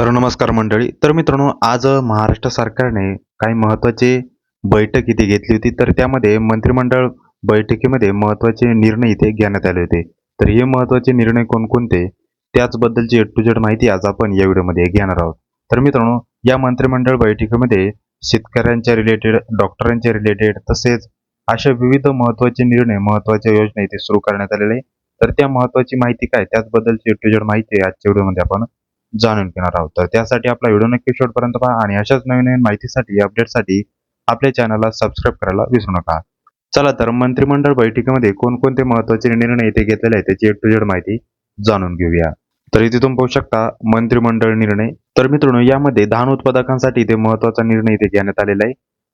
तर नमस्कार मंडळी. तर मित्रांनो आज महाराष्ट्र सरकारने काही महत्त्वाचे बैठक इथे घेतली होती. तर त्यामध्ये मंत्रिमंडळ बैठकीमध्ये महत्त्वाचे निर्णय इथे घेण्यात आले होते. तर हे महत्त्वाचे निर्णय कोणकोणते? त्याचबद्दलची ए टू जेड माहिती आज आपण या व्हिडिओमध्ये घेणार आहोत. तर मित्रांनो या मंत्रिमंडळ बैठकीमध्ये शेतकऱ्यांच्या रिलेटेड डॉक्टरांच्या रिलेटेड तसेच अशा विविध महत्त्वाचे निर्णय महत्त्वाच्या योजना इथे सुरू करण्यात आलेले आहे तर त्या महत्त्वाची माहिती काय? त्याचबद्दलची ए टू जेड माहिती आजच्या व्हिडिओमध्ये आपण जाणून घेणार आहोत. तर त्यासाठी आपला व्हिडिओ नक्की शेवटपर्यंत पहा आणि अशाच नवीन नवीन माहितीसाठी अपडेटसाठी आपल्या चॅनलला सबस्क्राईब करायला विसरू नका. चला तर मंत्रिमंडळ बैठकीमध्ये कोणकोणते महत्त्वाचे निर्णय इथे घेतलेले आहेत त्याची ए टू जेड माहिती जाणून घेऊया. तर इथे तुम्ही पाहू शकता मंत्रिमंडळ निर्णय. तर मित्रांनो यामध्ये धान उत्पादकांसाठी इथे महत्त्वाचा निर्णय इथे घेण्यात आलेला आहे.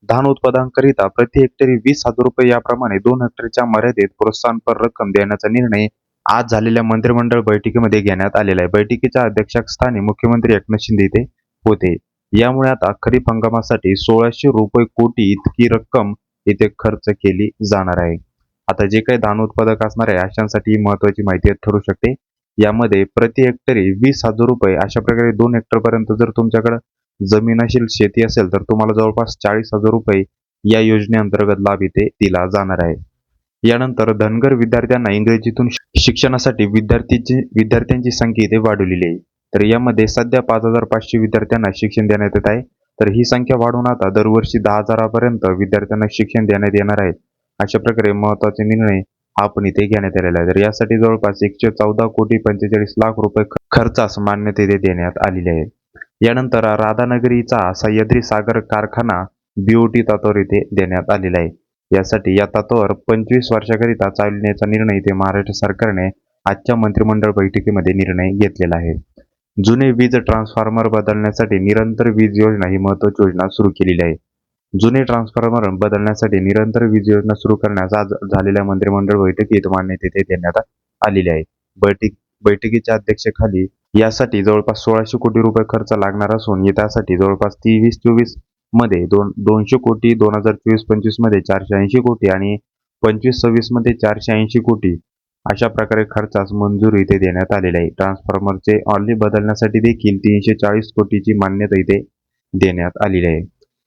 धान उत्पादनाकरिता प्रति हेक्टरी वीस हजार रुपये याप्रमाणे दोन हेक्टरच्या मर्यादेत प्रोत्साहनपर रक्कम देण्याचा निर्णय आज झालेल्या मंत्रिमंडळ बैठकीमध्ये घेण्यात आलेला आहे. बैठकीच्या अध्यक्षस्थानी मुख्यमंत्री एकनाथ शिंदे इथे होते. यामुळे आता खरीप हंगामासाठी सोळाशे रुपये कोटी इतकी रक्कम इथे खर्च केली जाणार आहे. आता जे काही धान उत्पादक असणार आहे अशांसाठी ही महत्वाची माहिती ठरू शकते. यामध्ये प्रति हेक्टरी वीस हजार रुपये अशा प्रकारे दोन हेक्टर पर्यंत जर तुमच्याकडे जमीन असेल शेती असेल तर तुम्हाला जवळपास चाळीस हजार रुपये या योजनेअंतर्गत लाभ इथे दिला जाणार आहे. यानंतर धनगर विद्यार्थ्यांना इंग्रजीतून शिक्षणासाठी विद्यार्थीची विद्यार्थ्यांची संख्या इथे वाढवलेली आहे. तर यामध्ये सध्या पाच हजार पाचशे विद्यार्थ्यांना शिक्षण देण्यात येत आहे. तर ही संख्या वाढवून आता दरवर्षी दहा हजारापर्यंत विद्यार्थ्यांना शिक्षण देण्यात येणार आहे. अशा प्रकारे महत्त्वाचे निर्णय आपण इथे घेण्यात आलेला आहे तर यासाठी जवळपास एकशे चौदा कोटी पंचेचाळीस लाख रुपये खर्चास मान्यता इथे देण्यात आलेली आहे. यानंतर राधानगरीचा सह्याद्री सागर कारखाना बीओटी तत्वावर इथे देण्यात आलेला आहे. यासाठी या तत्वावर पंचवीस वर्षाकरिता चालविण्याचा निर्णय ते महाराष्ट्र सरकारने आजच्या मंत्रिमंडळ बैठकीमध्ये निर्णय घेतलेला आहे. जुने वीज ट्रान्सफॉर्मर बदलण्यासाठी निरंतर वीज योजना ही महत्वाची योजना सुरू केलेली आहे. जुने ट्रान्सफॉर्मर बदलण्यासाठी निरंतर वीज योजना सुरू करण्यास आज झालेल्या मंत्रिमंडळ बैठकीत मान्यता देण्यात आलेली आहे. बैठक बैठकीच्या अध्यक्षेखाली यासाठी जवळपास सोळाशे कोटी रुपये खर्च लागणार असून त्यासाठी जवळपास तेवीस चोवीस मध्ये दोन दोनशे कोटी दोन हजार चोवीस पंचवीसमध्ये चारशे ऐंशी कोटी आणि पंचवीस सव्वीसमध्ये चारशे ऐंशी कोटी अशा प्रकारे खर्चास मंजुरी इथे देण्यात आलेली आहे. ट्रान्सफॉर्मरचे ऑर्ली बदलण्यासाठी देखील तीनशे चाळीस कोटीची मान्यता इथे देण्यात आलेली आहे.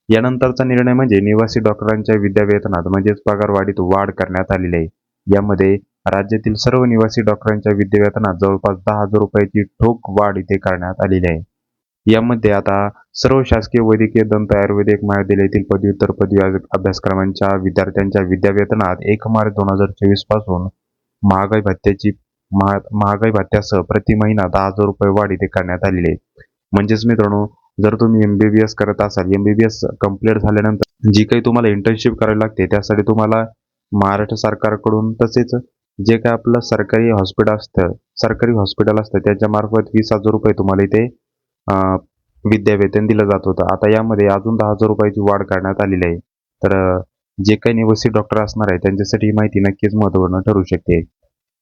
यानंतरचा निर्णय म्हणजे निवासी डॉक्टरांच्या विद्यावेतनात म्हणजेच पगारवाढीत वाढ करण्यात आलेली आहे. यामध्ये राज्यातील सर्व निवासी डॉक्टरांच्या विद्यावेतनात जवळपास दहा हजार रुपयाची ठोक वाढ इथे करण्यात आलेली आहे. यामध्ये आता सर्व शासकीय वैद्यकीय दंत आयुर्वेदिक महाविद्यालयातील पदव्युत्तर पदवी अभ्यासक्रमांच्या विद्यार्थ्यांच्या विद्यावेतनात एक मार्च दोन हजार चोवीसपासून महागाई भत्त्याची महा- महागाई भत्त्यासह प्रति महिना दहा हजार रुपये वाढ इथे करण्यात आलेली आहे. म्हणजेच मित्रांनो जर तुम्ही एमबीबीएस करत असाल एमबीबीएस कंप्लीट झाल्यानंतर जी काही तुम्हाला इंटर्नशिप करावी लागते त्यासाठी तुम्हाला महाराष्ट्र सरकारकडून तसेच जे काय आपलं सरकारी हॉस्पिटल असतं सरकारी हॉस्पिटल असतं त्याच्या मार्फत वीस हजार रुपये तुम्हाला इथे विद्यावेतन दिलं जात होतं. आता यामध्ये अजून दहा हजार रुपयाची वाढ करण्यात आलेली आहे. तर जे काही निवसित डॉक्टर असणार आहे त्यांच्यासाठी ही माहिती नक्कीच महत्त्वपूर्ण ठरू शकते.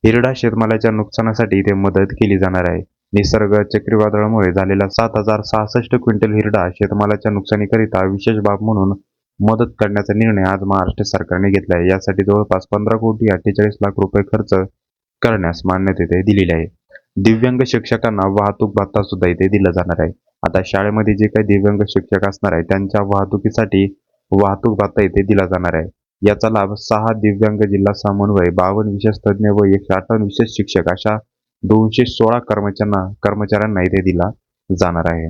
हिरडा शेतमालाच्या नुकसानासाठी इथे मदत केली जाणार आहे. निसर्ग चक्रीवादळामुळे झालेला सात हजार सहासष्ट क्विंटल हिरडा शेतमालाच्या नुकसानीकरिता विशेष बाब म्हणून मदत करण्याचा निर्णय आज महाराष्ट्र सरकारने घेतला आहे. यासाठी जवळपास पंधरा कोटी अठ्ठेचाळीस लाख रुपये खर्च करण्यास मान्यता दिलेली आहे. दिव्यांग शिक्षकांना वाहतूक भत्ता सुद्धा इथे दिला जाणार आहे. आता शाळेमध्ये जे काही दिव्यांग शिक्षक असणार आहे त्यांच्या वाहतुकीसाठी वाहतूक भत्ता इथे दिला जाणार आहे. याचा लाभ सहा दिव्यांग जिल्हा समन्वय बावन्न विशेष तज्ज्ञ व एकशे अठ्ठावन्न विशेष शिक्षक अशा दोनशे सोळा कर्मचाऱ्यांना कर्मचाऱ्यांना इथे दिला जाणार आहे.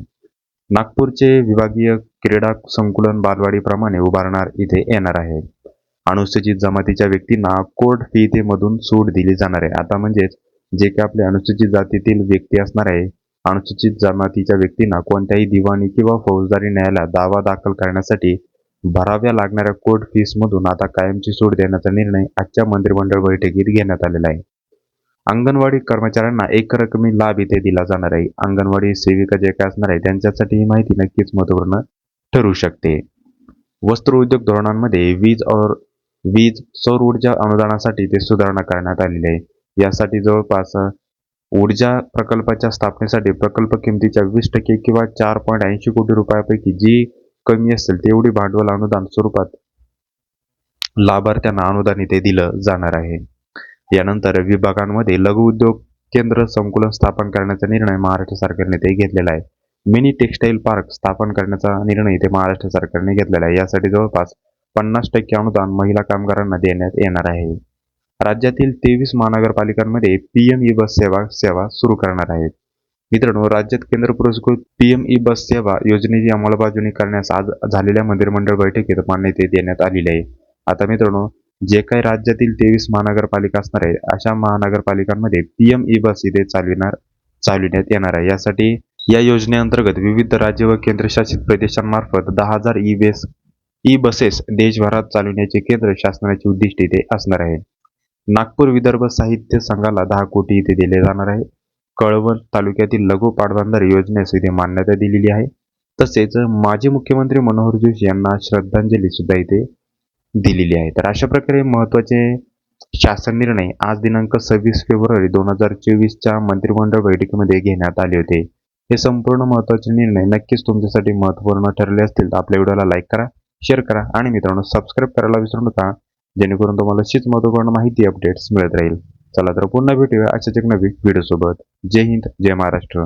नागपूरचे विभागीय क्रीडा संकुलन बालवाडीप्रमाणे उभारणार इथे येणार आहे. अनुसूचित जमातीच्या व्यक्तींना कोर्ट फी इथे मधून सूट दिली जाणार आहे. आता म्हणजेच जे काही आपले अनुसूचित जातीतील व्यक्ती असणार आहे अनुसूचित जमातीच्या व्यक्तींना कोणत्याही दिवाणी किंवा फौजदारी न्यायालयात दावा दाखल करण्यासाठी भराव्या लागणाऱ्या कोर्ट फीसमधून आता कायमची सूट देण्याचा निर्णय आजच्या मंत्रिमंडळ बैठकीत घेण्यात आलेला आहे. अंगणवाडी कर्मचाऱ्यांना एक रकमी लाभ इथे दिला जाणार आहे. अंगणवाडी सेविका जे काय असणार आहे त्यांच्यासाठी ही माहिती नक्कीच महत्त्वपूर्ण ठरू शकते. वस्त्र उद्योग धोरणांमध्ये वीज और वीज सौर ऊर्जा अनुदानासाठी ते सुधारणा करण्यात आलेली आहे. यासाठी जवळपास ऊर्जा प्रकल्पाच्या स्थापनेसाठी प्रकल्प किमतीच्या वीस टक्के किंवा चार पॉईंट ऐंशी कोटी रुपयापैकी जी कमी असेल तेवढी भांडवल अनुदान स्वरूपात लाभार्थ्यांना अनुदान इथे दिलं जाणार आहे. यानंतर विभागांमध्ये लघु उद्योग केंद्र संकुलन स्थापन करण्याचा निर्णय महाराष्ट्र सरकारने ते घेतलेला आहे. मिनी टेक्सटाईल पार्क स्थापन करण्याचा निर्णय इथे महाराष्ट्र सरकारने घेतलेला आहे. यासाठी जवळपास पन्नास टक्के अनुदान महिला कामगारांना देण्यात येणार आहे. राज्यातील तेवीस महानगरपालिकांमध्ये पीएम ई बस सेवा सेवा सुरू करणार आहेत. मित्रांनो राज्यात केंद्र पुरस्कृत पीएम ई बस सेवा योजनेची अंमलबजावणी करण्यास आज झालेल्या मंत्रिमंडळ बैठकीत मान्यता देण्यात आलेली आहे. आता मित्रांनो जे काही राज्यातील तेवीस महानगरपालिका असणार आहे अशा महानगरपालिकांमध्ये पीएम ई बस इथे चालविणार चालविण्यात येणार आहे. यासाठी या योजनेअंतर्गत विविध राज्य व केंद्रशासित प्रदेशांमार्फत दहा हजार ई बेस ई बसेस देशभरात चालविण्याचे केंद्र शासनाचे उद्दिष्ट इथे असणार आहे. नागपूर विदर्भ साहित्य संघाला दहा कोटी इथे दिले जाणार आहे. कळवण तालुक्यातील लघु पाटबंधार योजनेस इथे मान्यता दिलेली आहे. तसेच माजी मुख्यमंत्री मनोहर जोशी यांना श्रद्धांजली सुद्धा इथे दिलेली आहे. तर अशा प्रकारे महत्त्वाचे शासन निर्णय आज दिनांक सव्वीस फेब्रुवारी दोन हजार चोवीसच्या मंत्रिमंडळ बैठकीमध्ये घेण्यात आले होते. हे संपूर्ण महत्त्वाचे निर्णय नक्कीच तुमच्यासाठी महत्त्वपूर्ण ठरले असतील तर आपल्या व्हिडिओला लाईक करा शेअर करा आणि मित्रांनो सबस्क्राईब करायला विसरू नका. जेणेकरून तुम्हाला अशीच महत्त्वपूर्ण माहिती अपडेट्स मिळत राहील. चला तर पुन्हा भेटूया अशाच एक नवीन व्हिडिओ सोबत. जय हिंद जय महाराष्ट्र.